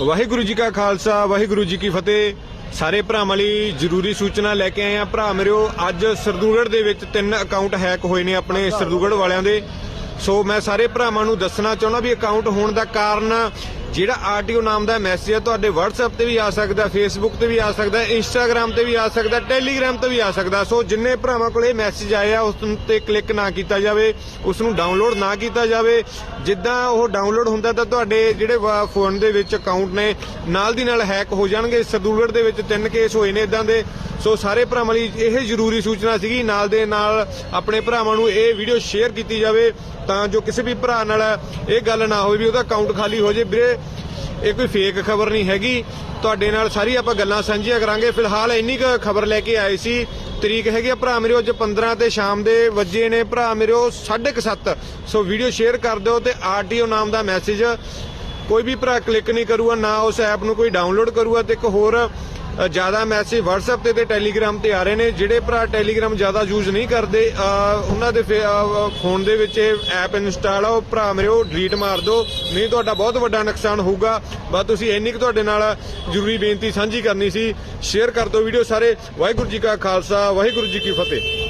ਵਾਹਿਗੁਰੂ ਜੀ ਕਾ ਖਾਲਸਾ, ਵਾਹਿਗੁਰੂ ਜੀ ਕੀ ਫਤਿਹ। ਸਾਰੇ ਭਰਾਵਾਂ ਲਈ ਜ਼ਰੂਰੀ ਸੂਚਨਾ ਲੈ ਕੇ ਆਏ ਆ ਭਰਾ, ਮੇਰਿਓ, ਅੱਜ ਸਰਦੂਗੜ ਦੇ ਵਿੱਚ ਤਿੰਨ ਅਕਾਊਂਟ ਹੈਕ ਹੋਏ ਨੇ ਆਪਣੇ ਸਰਦੂਗੜ ਵਾਲਿਆਂ ਦੇ। ਸੋ ਮੈਂ ਸਾਰੇ ਭਰਾਵਾਂ ਨੂੰ ਦੱਸਣਾ ਚਾਹੁੰਦਾ ਵੀ ਅਕਾਊਂਟ ਹੋਣ ਦਾ ਕਾਰਨ ਜਿਹੜਾ ਆਰਟੀਓ ਨਾਮ ਦਾ ਮੈਸੇਜ ਹੈ, ਤੁਹਾਡੇ WhatsApp ਤੇ ਵੀ ਆ ਸਕਦਾ, Facebook ਤੇ ਵੀ ਆ ਸਕਦਾ, Instagram ਤੇ ਵੀ ਆ ਸਕਦਾ, Telegram ਤੇ ਵੀ ਆ ਸਕਦਾ। ਸੋ ਜਿੰਨੇ ਭਰਾਵਾਂ ਕੋਲ ਇਹ ਮੈਸੇਜ ਆਇਆ ਉਸ ਤੇ ਕਲਿੱਕ ਨਾ ਕੀਤਾ ਜਾਵੇ, ਉਸ ਨੂੰ ਡਾਊਨਲੋਡ ਨਾ ਕੀਤਾ ਜਾਵੇ। ਜਿੱਦਾਂ ਉਹ ਡਾਊਨਲੋਡ ਹੁੰਦਾ ਤਾਂ ਤੁਹਾਡੇ ਜਿਹੜੇ ਵਾ- ਫੋਨ ਦੇ ਵਿੱਚ ਅਕਾਊਂਟ ਨੇ, ਨਾਲ ਦੀ ਨਾਲ ਹੈਕ ਹੋ ਜਾਣਗੇ। ਸਰਦੂਲਗੜ੍ਹ ਦੇ ਵਿੱਚ ਤਿੰਨ ਕੇਸ ਹੋਏ ਨੇ ਇਦਾਂ ਦੇ। ਸੋ ਸਾਰੇ ਭਰਾਵਾਂ ਲਈ ਇਹ ਜ਼ਰੂਰੀ ਸੂਚਨਾ ਸੀਗੀ, ਨਾਲ ਦੇ ਨਾਲ ਆਪਣੇ ਭਰਾਵਾਂ ਨੂੰ ਇਹ ਵੀਡੀਓ ਸ਼ੇਅਰ ਕੀਤੀ ਜਾਵੇ ਤਾਂ ਜੋ ਕਿਸੇ ਵੀ ਭਰਾ ਨਾਲ ਇਹ ਗੱਲ ਨਾ ਹੋਵੇ ਵੀ ਉਹਦਾ ਅਕਾਊਂਟ ਖਾਲੀ ਹੋ ਜੇ। ਵੀਰੇ, ਇਹ ਕੋਈ ਫੇਕ ਖਬਰ ਨਹੀਂ ਹੈਗੀ। ਤੁਹਾਡੇ ਨਾਲ ਸਾਰੀ ਆਪਾਂ ਗੱਲਾਂ ਸਾਂਝੀਆਂ ਕਰਾਂਗੇ। ਫਿਲਹਾਲ ਇੰਨੀ ਕੁ ਖਬਰ ਲੈ ਕੇ ਆਏ ਸੀ। ਤਰੀਕ ਹੈਗੀ ਆ, ਭਰਾ ਮੇਰੇ, ਅੱਜ 15 ਤੇ ਸ਼ਾਮ ਦੇ ਵੱਜੇ ਨੇ। ਭਰਾ ਮੇਰੇ 7:30 ਸੋ ਵੀਡੀਓ ਸ਼ੇਅਰ ਕਰ ਦਿਓ ਤੇ ਆਰਟੀਓ ਨਾਮ ਦਾ ਮੈਸੇਜ ਕੋਈ ਵੀ ਭਰਾ ਕਲਿੱਕ ਨਹੀਂ ਕਰੂਗਾ, ਨਾ ਉਸ ਐਪ ਨੂੰ ਕੋਈ ਡਾਊਨਲੋਡ ਕਰੂਗਾ ਤੇ ਇੱਕ ਹੋਰ ਜ਼ਿਆਦਾ ਮੈਸੇਜ WhatsApp ਤੇ ਤੇ Telegram ਤੇ ਆ ਰਹੇ ਨੇ। ਜਿਹੜੇ ਭਰਾ Telegram ਜ਼ਿਆਦਾ ਯੂਜ਼ ਨਹੀਂ ਕਰਦੇ ਉਹਨਾਂ ਦੇ ਫੇ- ਫੋਨ ਦੇ ਵਿੱਚ ਇਹ ਐਪ ਇੰਸਟਾਲ ਆ, ਉਹ ਭਰਾ ਮੇਰੇ ਉਹ ਡਿਲੀਟ ਮਾਰ ਦਿਓ ਨਹੀਂ, ਤੁਹਾਡਾ ਬਹੁਤ ਵੱਡਾ ਨੁਕਸਾਨ ਹੋਊਗਾ। ਬਸ ਤੁਸੀਂ ਇੰਨੀ ਕੁ ਤੁਹਾਡੇ ਨਾਲ ਜ਼ਰੂਰੀ ਬੇਨਤੀ ਸਾਂਝੀ ਕਰਨੀ ਸੀ। ਸ਼ੇਅਰ ਕਰ ਦਿਓ ਵੀਡੀਓ ਸਾਰੇ। ਵਾਹਿਗੁਰੂ ਜੀ ਕਾ ਖਾਲਸਾ, ਵਾਹਿਗੁਰੂ ਜੀ ਕੀ ਫਤਿਹ।